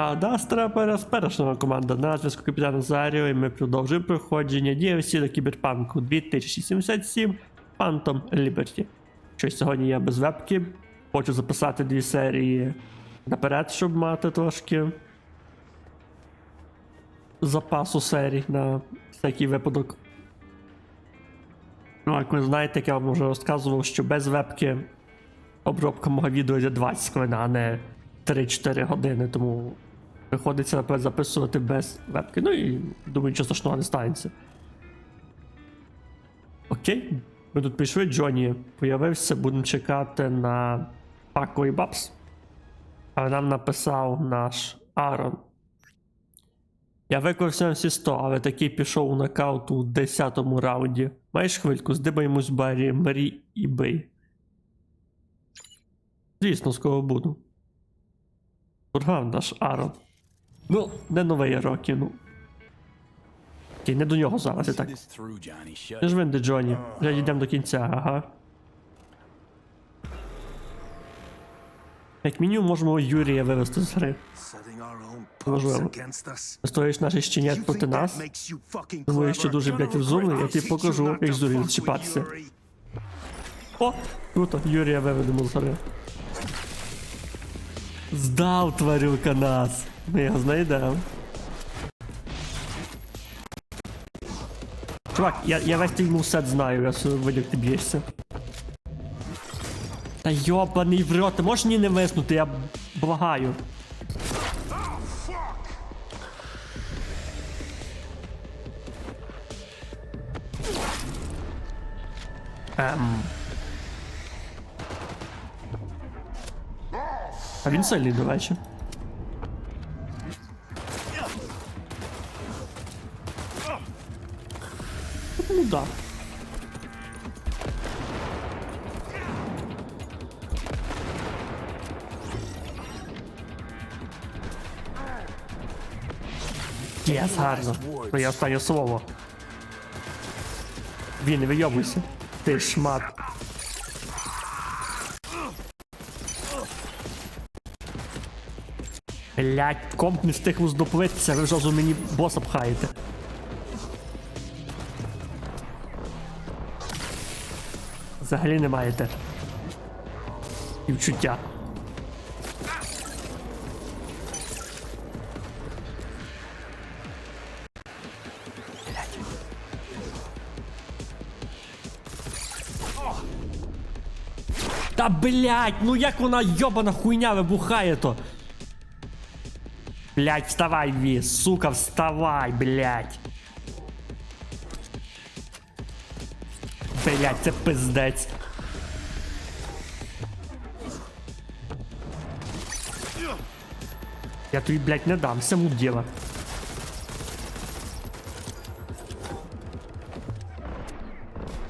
А Дастра переспершена команда на зв'язку капітана Заріо, і ми продовжуємо проходження DLC до Кіберпанку 2077 Phantom Liberty. Щось сьогодні я без вебки. Хочу записати дві серії наперед, щоб мати трошки запасу серій на всякий випадок. Ну, як ви знаєте, як я вам вже розказував, що без вебки обробка мого відео йде 20 хвилин, а не 3-4 години, тому приходиться напевно, записувати без вебки. Ну і думаю, нічого страшного не станеться. Окей, ми тут пішли, Джоні появився, будемо чекати на Пако і Бабс. А нам написав наш Арон. Я всім всі 100, але такий пішов у нокаут у 10-му раунді. Маєш хвильку, здибаємось барі Марі і бий. Звісно, з кого буду. Тургав наш Арон. Ну, не новий Рокі, ну. Окей, не до нього зараз і так. Не ж винди, Джоні. Вже йдемо до кінця, ага. Як мінімум можемо Юрія вивести з гри. Можливо. Стоїш You щенят проти нас. Думаю, що дуже, блядь, розумний, я тобі покажу, як з Юрієм. Yuri. О! Круто, Юрія виведемо з гри. Здав тварюка нас. Ми його знайдемо. Чувак, я, я весь твій мусет знаю, я все видів, ти б'єшся. Та йобаний в рот, ти можеш мені не виснути, я благаю. Ем. А він сильний, до речі. Да. Єс, гарно. Твоє останнє слово. Він, не вийобуйся. Ти шмат. Блять, комп не встиг роздоплитися, ви вже мені боса пхаєте. Взагалі не маєте. І вчуття. Та блять, ну як вона йобана хуйня вибухає то. Блять, вставай, Ви, сука, вставай, блять. Блять, це пиздець. Я тобі, блядь, не дам, саму діла.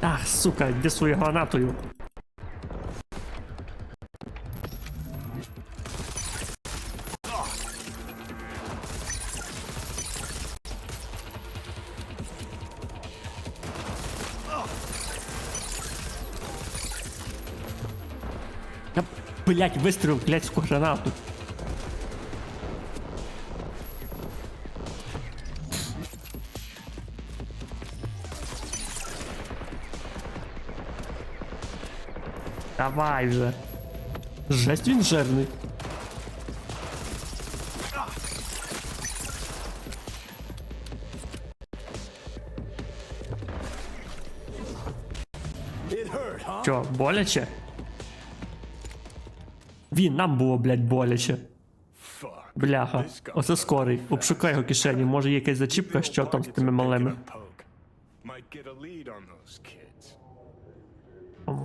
Ах, сука, де свою гранатою? Блять, вистрілив клятську гранату. Давай вже. Жесть він жирний. Чо, боляче? Він, нам було, блядь, боляче. Бляха, оце скорий. Обшукай його кишені, може є якась зачіпка, що там з тими малими. Might get a lead on those kids.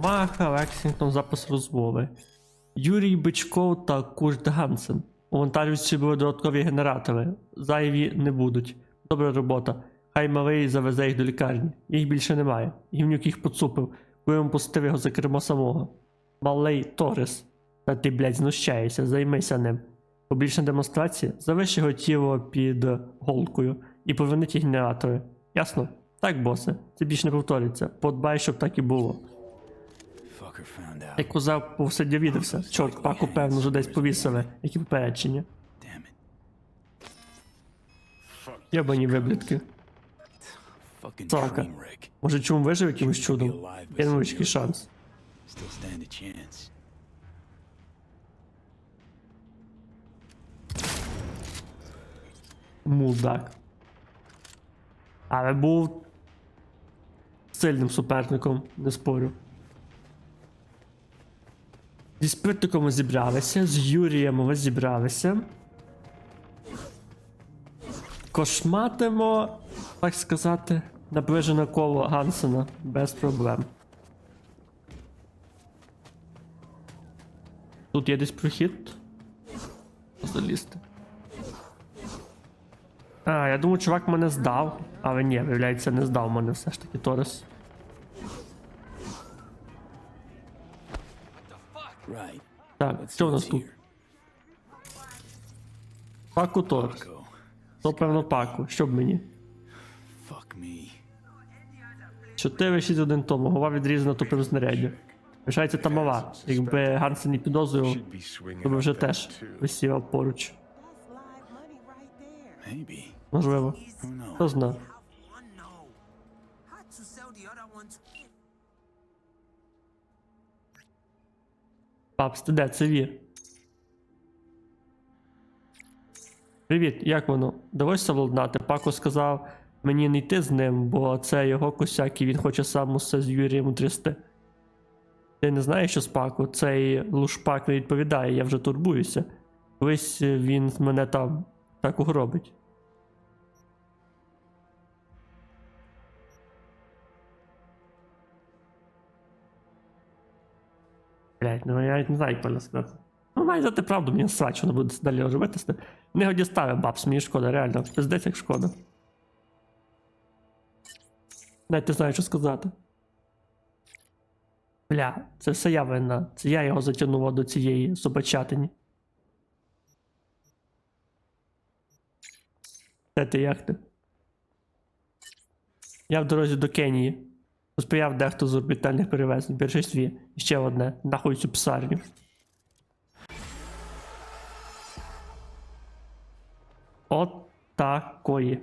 Маха, Лексінгтон, запис розмови. Юрій Бичков та Курт Гансен. У вантажівці були додаткові генератори. Зайві не будуть. Добра робота. Хай малий завезе їх до лікарні. Їх більше немає. Гівнюк їх поцупив, коли він пустив його за кермо самого. Малий Торис. Та ти, блядь, знущаєшся, займися ним. Публічна демонстрація, завиш його тіло під голкою і поверніть генератори. Ясно? Так, босе, це більше не повториться. Подбай, щоб так і було. Як козак по все довідався. Чорт, паку, певно, вже десь повісили, які попередження. Ябані train wreck. Може чому вижив якимось чудом? Є невеличкий шанс. Мудак. Але був сильним суперником, не спорю. Зі спиртиком ми зібралися, з Юрієм ми зібралися. Кошматимо, так сказати, наближене коло Гансена без проблем. Тут є десь прохід. Залізти. А, я думаю, чувак мене здав. Але ні, виявляється, не здав мене все ж таки Торес. Right. Так, що у нас тут? Паку Торес. Go. То певно паку. Що б мені? Fuck me. 4 6 1 тому, голова відрізана тупим знаряддя. Лишається та мала. Якби Гансен не підозрював, то би вже теж too. висівав поруч. Maybe. Можливо. Хто зна. Папс, ти де? Це Ві. Привіт, як воно? Доводиться владнати. Пако сказав мені не йти з ним, бо це його косяк і він хоче сам усе з Юрієм утрясти. Ти не знаєш, що з Пако? Цей лушпак не відповідає, я вже турбуюся. Колись він мене там так угробить. Блять, ну я не знаю, як правильно сказати. Ну, має дати правду, мені срач, воно буде далі оживитися. Не годі ставив бабс, мені шкода, реально. Пиздець як шкода. Навіть не знаю, що сказати. Бля, це все я винна. Це я його затягнула до цієї собачатині. Де ти як ти? Я в дорозі до Кенії. Посприяв дехто з орбітальних перевезень. Перший І ще одне. Нахуй цю псарню. От такої.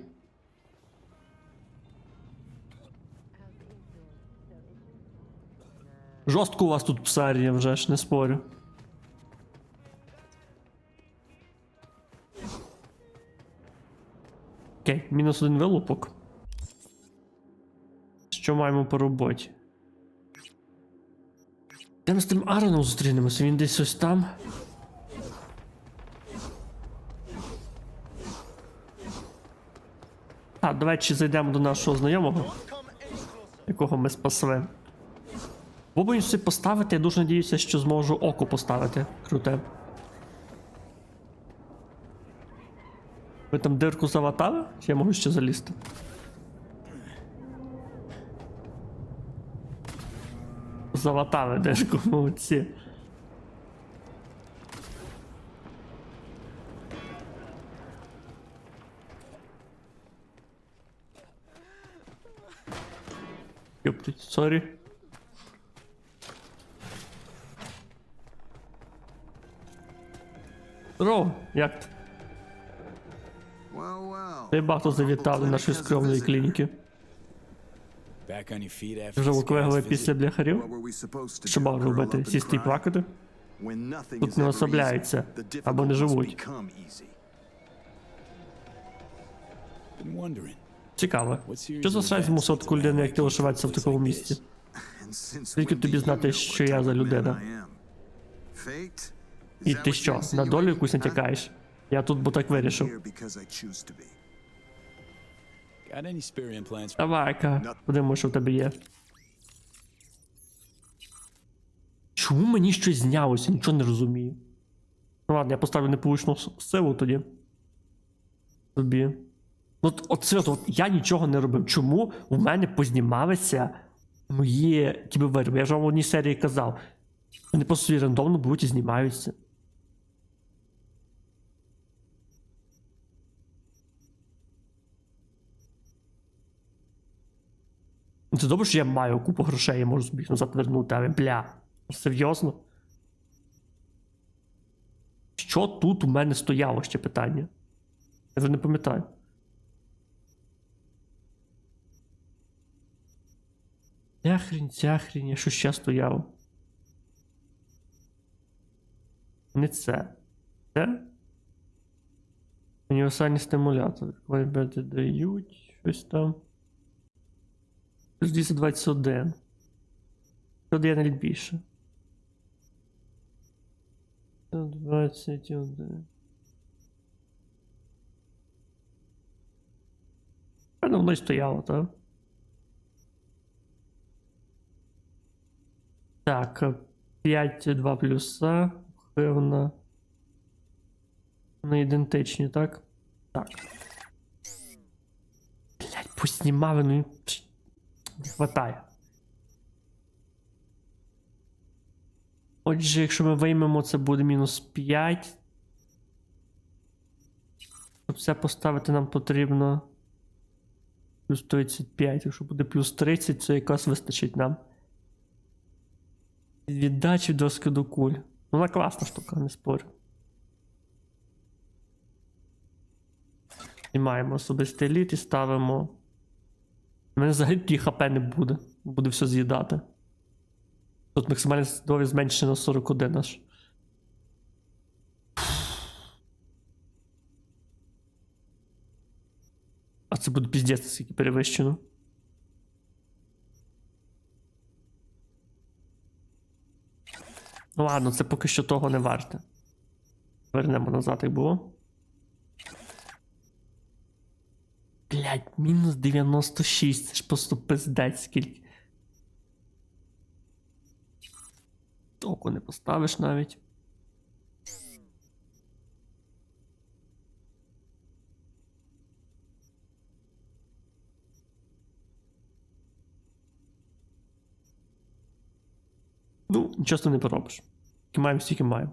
Жорстко у вас тут псарня вже ж, не спорю. Окей, мінус один вилупок. Що маємо по роботі? Де ми з тим Ароном зустрінемося? Він десь ось там. А, давайте зайдемо до нашого знайомого, якого ми спасли. Бо все поставити, я дуже надіюся, що зможу око поставити. Круте. Ви там дирку залатали? Чи я можу ще залізти? Залатали дирку, молодці. Ёптить, сорі. Здорово, як ти? Ти багато завітав до нашої скромної клініки. Вже guy's після бляхарів? What were we supposed to Що мав робити? Сісти і плакати? When nothing Тут не the або не живуть. Цікаво. Що за events змусив like як ти лишиватися в такому місці? when тобі знати, що я за людина. І ти що, на долю якусь натякаєш? Я тут бо так вирішив. Давай-ка, подивимо, що в тебе є. Чому мені щось знялося? Нічого не розумію. Ну ладно, я поставлю непорушну с- силу тоді. Тобі. Ну, от, от серйозно, от я нічого не робив. Чому у мене познімалися мої кібервироби? Я ж вам в одній серії казав. Вони просто собі рандомно беруть і знімаються. це добре, що я маю купу грошей, я можу собі їх назад вернути, але бля, серйозно. Що тут у мене стояло ще питання? Я вже не пам'ятаю. Ця хрінь, ця хрінь, я що ще стояло? Не це. Це? Універсальні стимулятори. Клайбети дають щось там. Плюс 221. Тут я навіть більше. 21. Певно, воно й стояло, так? Так, 5, 2 плюса, певно. Вони ідентичні, так? Так. Блять, поснімав, ну пш, не Хватає. Отже, якщо ми виймемо, це буде мінус 5. Щоб все поставити, нам потрібно. Плюс 35. Якщо буде плюс 30, це якраз вистачить нам. Віддачі доски до куль. Ну, Вона класна штука, не спорю. Знімаємо особистий літ і ставимо. У мене взагалі ті хп не буде. Буде все з'їдати. Тут максимальне здоров'я зменшено на 41 аж. А це буде піздець, скільки перевищено. Ну ладно, це поки що того не варте. Вернемо назад, як було. Блять, мінус 96, це ж просто пиздець скільки. Око не поставиш навіть. Ну, нічого не поробиш. Скільки маємо, стільки маємо.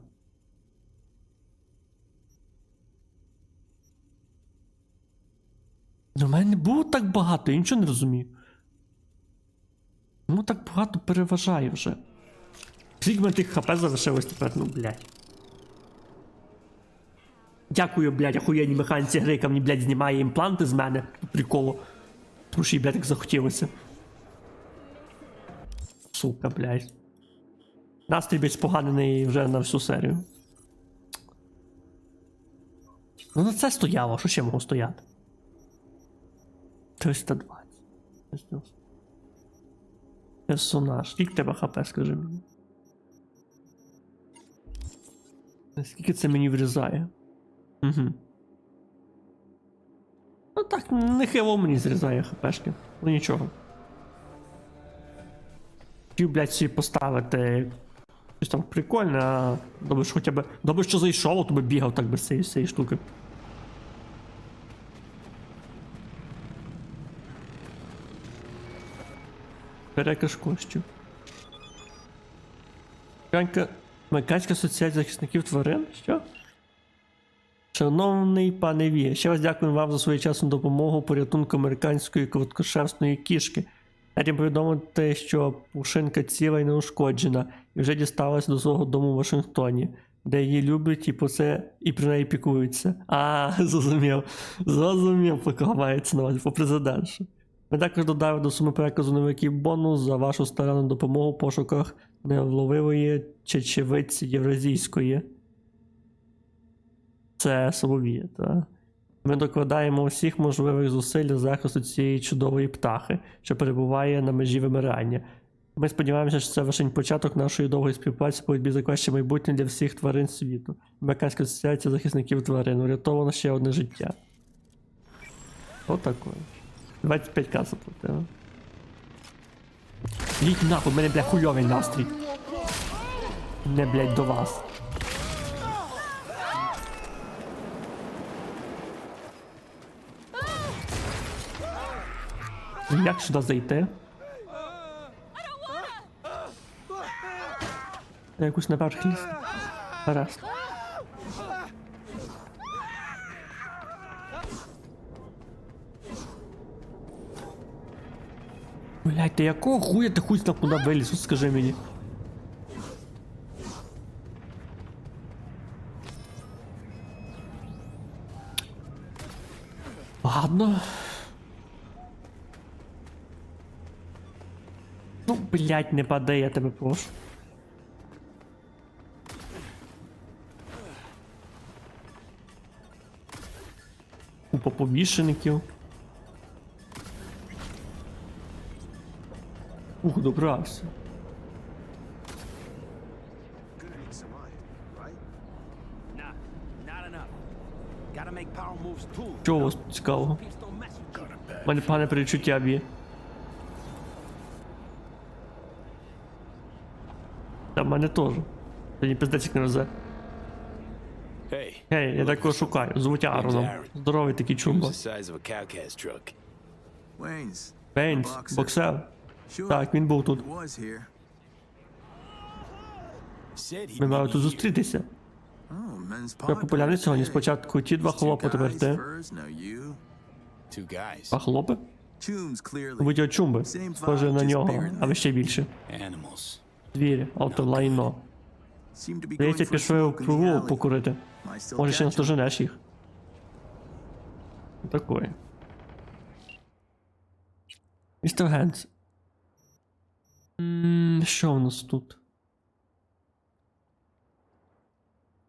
В мене не було так багато, я нічого не розумію. Чому так багато переважає вже? Скільки тих хп залишилось тепер, ну, блядь. Дякую, блядь, охуєнній механіці гри, яка мені, блядь, знімає імпланти з мене. По приколу. Тому що їй, блядь, так захотілося. Сука, блядь. Настрій блядь, споганений вже на всю серію. Ну на це стояло, що ще могло стояти? 320. Персонаж. Скільки тебе хп, скажи мені? Скільки це мені врізає? Угу. Ну так, нехило мені зрізає хпшки. Ну нічого. Хотів, блядь, собі поставити щось там прикольне, а добре, що хоча б. Добре, що зайшов, а то би бігав так без цієї штуки. Перекаш коштів. Американська асоціація захисників тварин? Що? Шановний пане Ві, ще раз дякую вам за своєчасну допомогу порятунку американської короткошерстної кішки. Раді повідомити, що пушинка ціла і неушкоджена, і вже дісталась до свого дому в Вашингтоні, де її люблять і про це і про неї піклуються. А, зрозумів. Зрозумів, поки мається на увазі по президентшу. Ми також додали до суми переказу невеликий бонус за вашу старанну допомогу в пошуках невловивої чечевиці євразійської. Це Соловія, так. Ми докладаємо усіх можливих зусиль для захисту цієї чудової птахи, що перебуває на межі вимирання. Ми сподіваємося, що це лише початок нашої довгої співпраці по боротьбі за краще майбутнє для всіх тварин світу. Американська асоціація захисників тварин. Урятовано ще одне життя. Отакое. 25к заплатили. Їдь нахуй, в мене, бля, хуйовий настрій. Не, блядь, до вас. Як сюди зайти? Якусь наверх ліз. Гаразд. Блять, ти якого хуя ти хуй знав куди виліз, от скажи мені. Ладно. Ну, блять, не падай, я тебе прошу. Купа повішеників. Too. Чого у вас цікавого? У мене погане перечуття б'є. Та в мене теж. Сьогодні пиздець як не везе. Hey. Гей, я такого шукаю. Звуть Ароном. Здоровий такий чумба. Бейнс, боксер. Так, він був тут. Ми мали тут зустрітися. Oh, Я популярний сьогодні. Спочатку ті два хлопи, тепер ти. first, now you. Two guys. А хлопи? Будь його чумби. Схоже на нього, але ще більше. Seem to be Здається, пішли в кругу покурити. Може ще catch не 'em. доженеш їх. Такое. Містер Генс. Що в нас тут?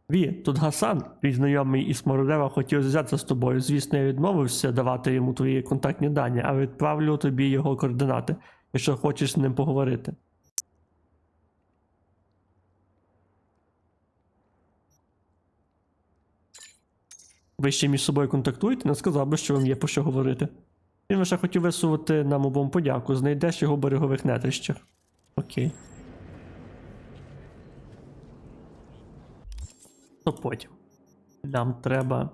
Ві, тут Гасан, твій знайомий із Марудева, хотів зв'язатися з тобою. Звісно, я відмовився давати йому твої контактні дані, а відправлю тобі його координати, якщо хочеш з ним поговорити. Ви ще між собою контактуєте, не сказав би, що вам є про що говорити. Він лише хотів висувати нам обом подяку, знайдеш його берегових нетрищах. Окей. То потім. Нам треба.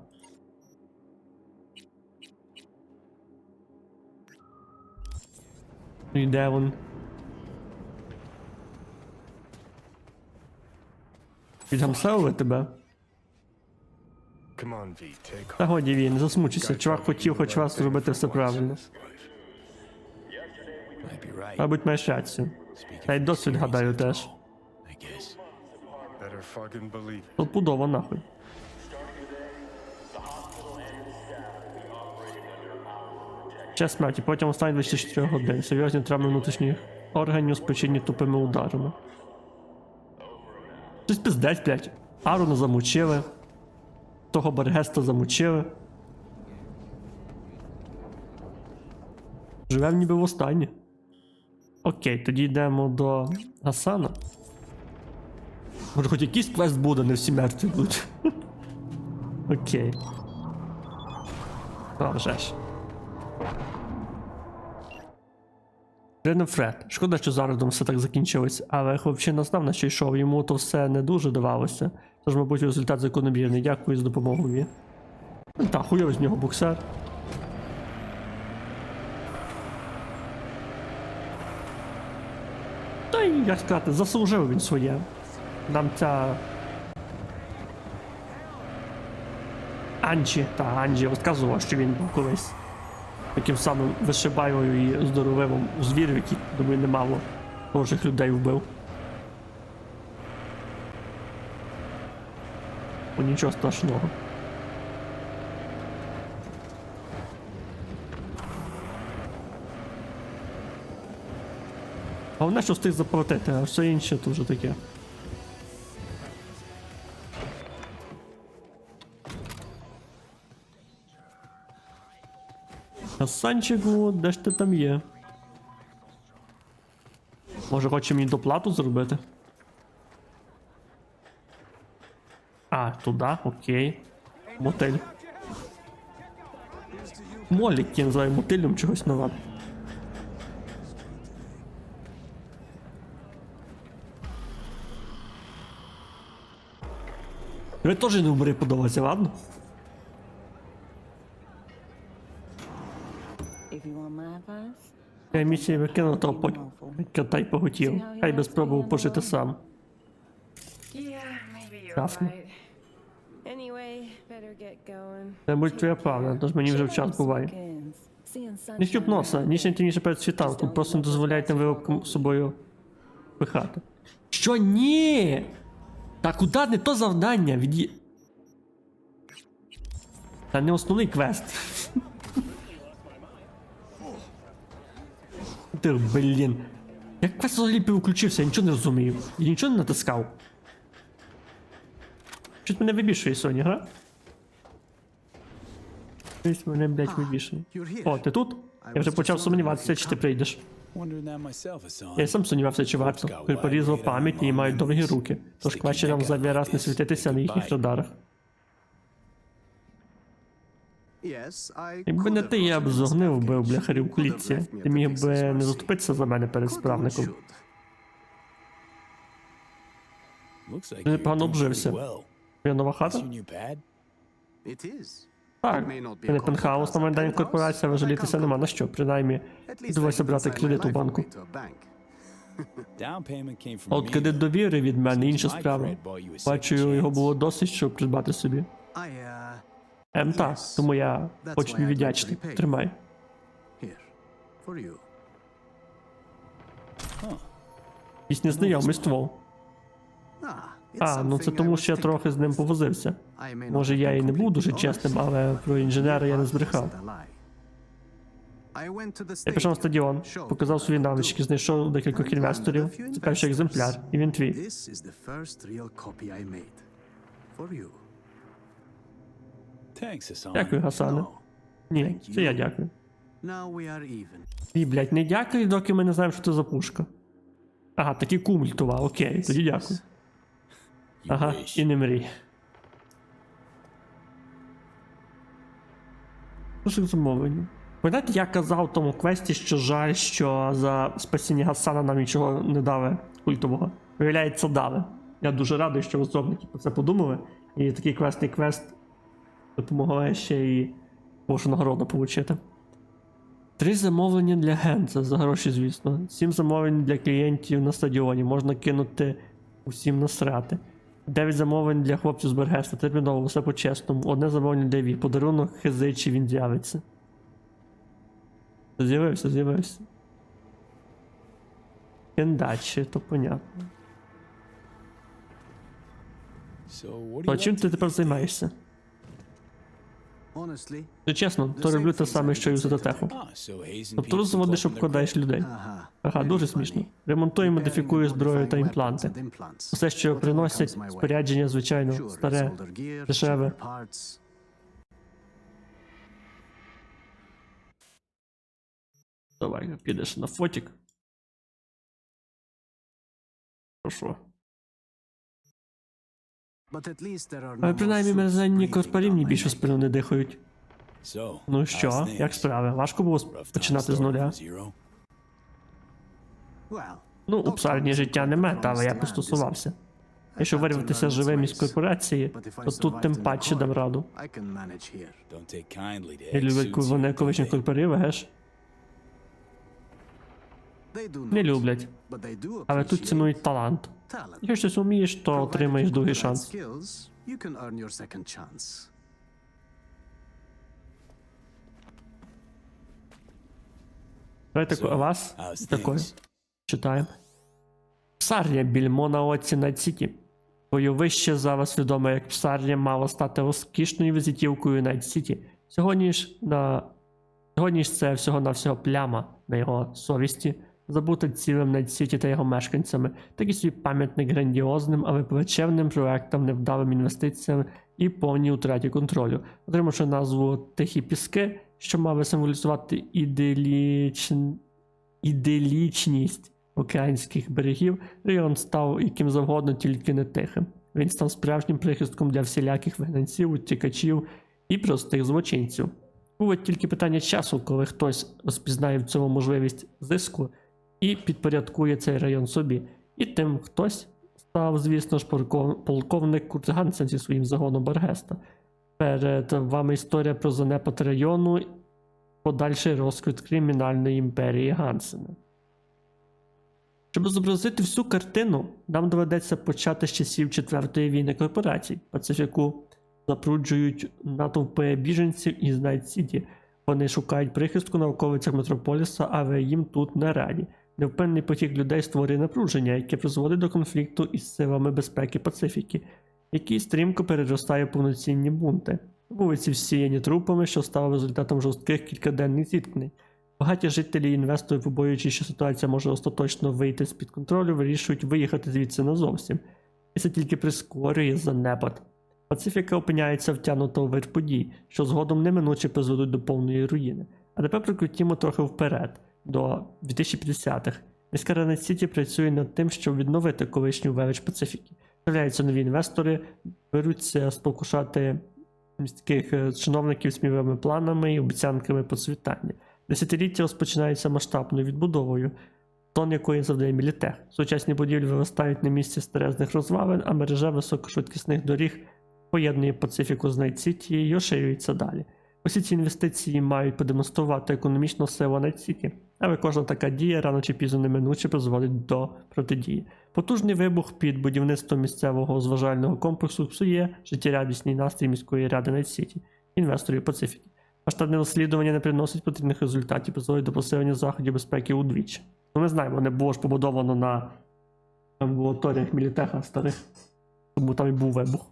Ну і де він? Підгамселили тебе? Та годі він, засмучився. Чувак хотів хоч раз зробити все правильно. Мабуть, маєш рацію. Та й досвід, гадаю, теж. Стопудово нахуй. Час смерті протягом останніх 24 годин. Серйозні травми внутрішніх органів спричинені тупими ударами. Щось пиздець, блядь. Аруна замучили. Того Бергеста замучили. Живем ніби в останнє. Окей, тоді йдемо до Гасана. Може, хоч якийсь квест буде, не всі мертві будуть. Окей. А, вже ж. Фред. Шкода, що зараз все так закінчилось, але хлопчина знав, на що йшов, йому то все не дуже давалося. Тож, мабуть, результат закономірний. Дякую за допомогу. Ну, Та, хуйовий з нього боксер. Та й, як сказати, заслужив він своє. Нам ця. Анджі, та Анджі розказував, що він був колись таким самим вишибайою і здоровим звіром, який, думаю, немало схожих людей вбив. О, нічого страшного. Головне, що встиг заплатити, а все інше то вже таке. Хасанчику, де ж ти там є? Може хоче мені доплату зробити? А, туди, окей. Мотель. Молік, я називаю мотелем чогось нова. Ви теж не вбери подобається, ладно? Я місії викинув того по... катай поготів. Хай би спробував пожити сам. Going. Це будь твоя правда, тож мені вже в час буває. Не щуп носа, ніч не темніше перед світанком, просто не дозволяйте виробкам собою пихати. Що ні? Та куди не то завдання? Від'ї... Та не основний квест. Ти, блін. Як квест взагалі переключився, я нічого не розумію. Я нічого не натискав. Щось мене вибішує сьогодні, гра? Щось мене, блядь, вибішує. О, ти тут? Я вже почав сумніватися, чи ти прийдеш. Я сам сумнівався, чи варто. Коли порізав пам'ять і мають довгі руки. Тож краще нам зайвий раз не світитися на їхніх радарах. Якби не ти, я б зогнив би у package. бляхарі в You could have клітці. Ти міг би не заступитися за мене перед справником. Ти doing обжився. Твоя нова хата? Так. Не пентхаус на майдані корпорація, але жалітися нема на що. Принаймні, довелося брати кредит у банку. А от кредит довіри від мене інша справа. Бачу, його було досить, щоб придбати собі. Ем, так, тому я хочу тобі I'd віддячити. Тримай. Якийсь незнайомий ствол. А, ну це тому, що я трохи з ним повозився. Може, я і не був дуже чесним, але про інженера я не збрехав. Я пішов на стадіон, показав свої навички, знайшов декількох інвесторів. Це перший екземпляр, і він твій. Дякую, Гасане. Ні, це я дякую. І, блядь, не дякую, доки ми не знаємо, що це за пушка. Ага, такі кумультова, окей, тоді дякую. Ага, і не мрій. Дуже замовлення. Пам'ятаєте, я казав в тому квесті, що жаль, що за спасіння Гасана нам нічого не дали культового. Виявляється, дали. Я дуже радий, що розробники про це подумали. І такий квестний квест допомагає ще і Божу нагороду отримати. Три замовлення для Генца за гроші, звісно. Сім замовлень для клієнтів на стадіоні. Можна кинути усім насрати. Дев'ять замовлень для хлопців з Бергеста. Терміново, все по-чесному. Одне замовлення для Ві. Подарунок хизичі він з'явиться. З'явився, з'явився. Кендачі, то понятно. You чим ти тепер займаєшся? То чесно, то роблю те саме, що і у and Тобто розводиш, вкладаєш людей. Ага, дуже смішно. Ремонтую, модифікую зброю та імпланти. Все, що приносять спорядження, звичайно, старе, дешеве. Давай, підеш на фотик. Хорошо. Але принаймні мерзенні корпорівні більше спину не дихають. Ну що, як справи? Важко було починати з нуля. Ну, у псарні життя не мета, але я пристосувався. Якщо вирватися живим із корпорації, то тут тим паче дам раду. Ex-suits коли вони колишні корпорів, геш? Не люблять. Але тут цінують талант. Якщо щось вмієш, то отримаєш другий шанс. Давай таку, вас? How's Читаємо. Псарня більмо на оці на ціті. Бойовище зараз відоме як псарня мало стати розкішною візитівкою Найт Сіті. Сьогодні ж на сьогодні ж це всього-навсього пляма на його совісті, забута цілим Найт Сіті та його мешканцями, такий свій пам'ятник грандіозним, але плачевним проектам, невдалим інвестиціям і повній утраті контролю, отримавши назву Тихі піски, що мав символізувати іделічн... іделічність океанських берегів, район став яким завгодно, тільки не тихим. Він став справжнім прихистком для всіляких вигнанців, утікачів і простих злочинців. Було тільки питання часу, коли хтось розпізнає в цьому можливість зиску і підпорядкує цей район собі. І тим хтось став, звісно ж, полковник Куртгансен зі своїм загоном Баргеста. Перед вами історія про занепад району, подальший розквіт кримінальної імперії Гансена. Щоб зобразити всю картину, нам доведеться почати з часів Четвертої війни корпорацій. Пацифіку запруджують натовпи біженців із Найт Сіті. Вони шукають прихистку на околицях Метрополіса, але їм тут не раді. Невпевнений потік людей створює напруження, яке призводить до конфлікту із силами безпеки Пацифіки, який стрімко переростає повноцінні бунти. Вулиці всіяні трупами, що стало результатом жорстких кількаденних зіткнень. Багаті жителі і інвестори, побоюючись, що ситуація може остаточно вийти з-під контролю, вирішують виїхати звідси назовсім. І це тільки прискорює занепад. Пацифіка опиняється втягнута у вир подій, що згодом неминуче призведуть до повної руїни. А тепер прикрутімо трохи вперед, до 2050-х. Міська Ренет Сіті працює над тим, щоб відновити колишню велич Пацифіки. З'являються нові інвестори, беруться спокушати міських е, чиновників сміливими планами і обіцянками процвітання. Десятиліття розпочинається масштабною відбудовою, тон якої завдає Мілітех. Сучасні будівлі виростають на місці старезних розвалин, а мережа високошвидкісних доріг поєднує Пацифіку з Найт-Сіті і розширюється далі. Усі ці інвестиції мають продемонструвати економічну силу Найт-Сіті, але кожна така дія рано чи пізно неминуче призводить до протидії. Потужний вибух під будівництвом місцевого зважального комплексу псує життєрадісний настрій міської ради Найт-Сіті, інвесторів Пацифіки. Масштабне розслідування не приносить потрібних результатів, призводить до посилення заходів безпеки удвічі. Ну, ми знаємо, не було ж побудовано на амбулаторіях Мілітеха старих, тому там і був вибух.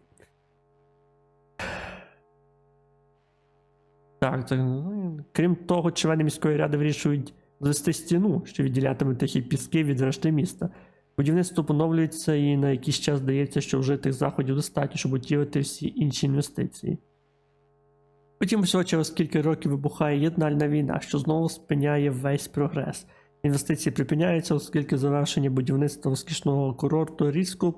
Так, так. ну, Крім того, члени міської ради вирішують звести стіну, що відділятиме тихі піски від решти міста. Будівництво поновлюється і на якийсь час здається, що вжитих заходів достатньо, щоб утілити всі інші інвестиції. Потім всього через кілька років вибухає єднальна війна, що знову спиняє весь прогрес. Інвестиції припиняються, оскільки завершення будівництва розкішного курорту різко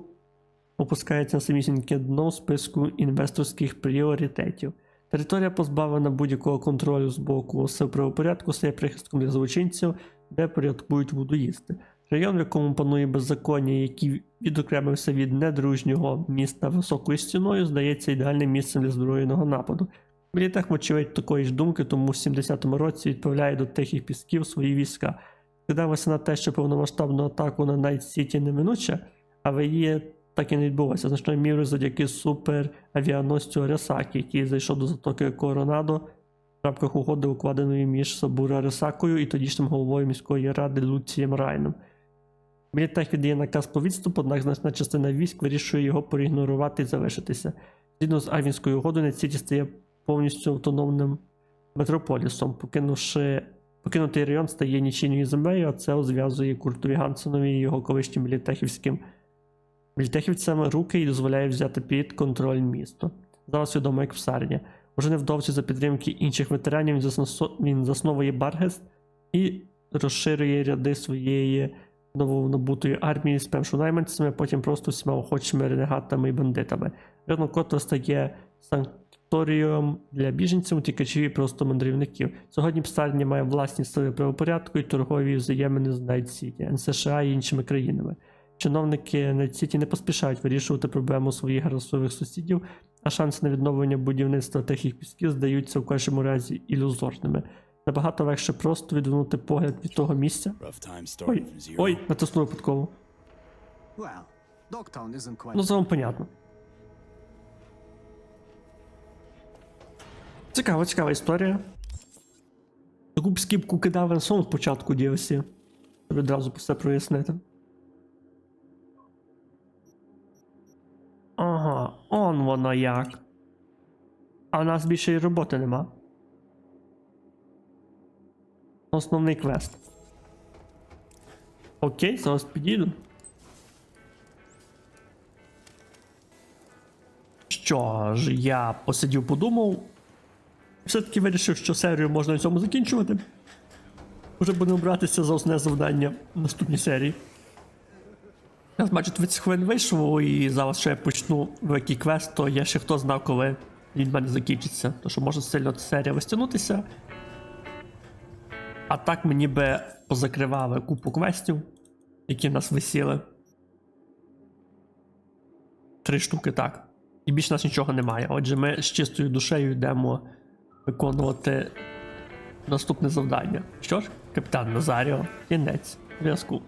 опускається на самісіньке дно списку інвесторських пріоритетів. Територія, позбавлена будь-якого контролю з боку сил правопорядку, стає прихистком для злочинців, де порядкують будоїсти. Район, в якому панує беззаконня, який відокремився від недружнього міста високою стіною, здається ідеальним місцем для збройного нападу. Мілітех, вочевидь, такої ж думки, тому в 70-му році відправляє до тихих пісків свої війська. Скидаємося на те, що повномасштабну атаку на Найт Сіті неминуче, але її так і не відбулося. Значною мірою завдяки суперавіаносцю Арасакі, який зайшов до затоки Коронадо в рамках угоди, укладеної між Сабура Арасакою і тодішнім головою міської ради Луцієм Райном. Мілітех віддає наказ по відступу, однак значна частина військ вирішує його проігнорувати і залишитися. Згідно з Айвінською угодою, Найт Сіті стає повністю автономним метрополісом, покинувши Покинутий район стає нічийною землею, а це зв'язує Куртові Гансенові і його колишнім мілітехівським мілітехівцями руки і дозволяє взяти під контроль місто. Зараз відомо як псарня. Уже невдовзі за підтримки інших ветеранів він, засносо- він засновує Баргест і розширює ряди своєї новонабутої армії спершу найманцями, а потім просто всіма охочими ренегатами і бандитами. Район котра стає санкторієм для біженців, утікачів і просто мандрівників. Сьогодні псарня має власні сили правопорядку і торгові взаємини з Найт Сіті, США і іншими країнами. Чиновники Найт Сіті не поспішають вирішувати проблему своїх расових сусідів, а шанси на відновлення будівництва тихих пісків здаються в першому разі ілюзорними. Набагато легше просто відвернути погляд від того місця. Ой, ой, натиснув випадково. Ну, це вам понятно. Цікава, цікава історія. Таку б скіпку кидав Енсон спочатку DLC. Щоб відразу все прояснити. Он воно як. А у нас більше і роботи нема. Основний квест. Окей, зараз підійду. Що ж, я посидів, подумав. Все-таки вирішив, що серію можна на цьому закінчувати. Вже будемо братися за основне завдання в наступній серії. Я бачу 30 хвилин вийшло, і зараз ще я почну великий квест, то я ще хто знав, коли він в мене закінчиться. То що може сильно серія розтягнутися. А так мені би позакривали купу квестів, які в нас висіли. Три штуки, так. І більше нас нічого немає. Отже, ми з чистою душею йдемо виконувати наступне завдання. Що ж, капітан Назаріо, кінець зв'язку.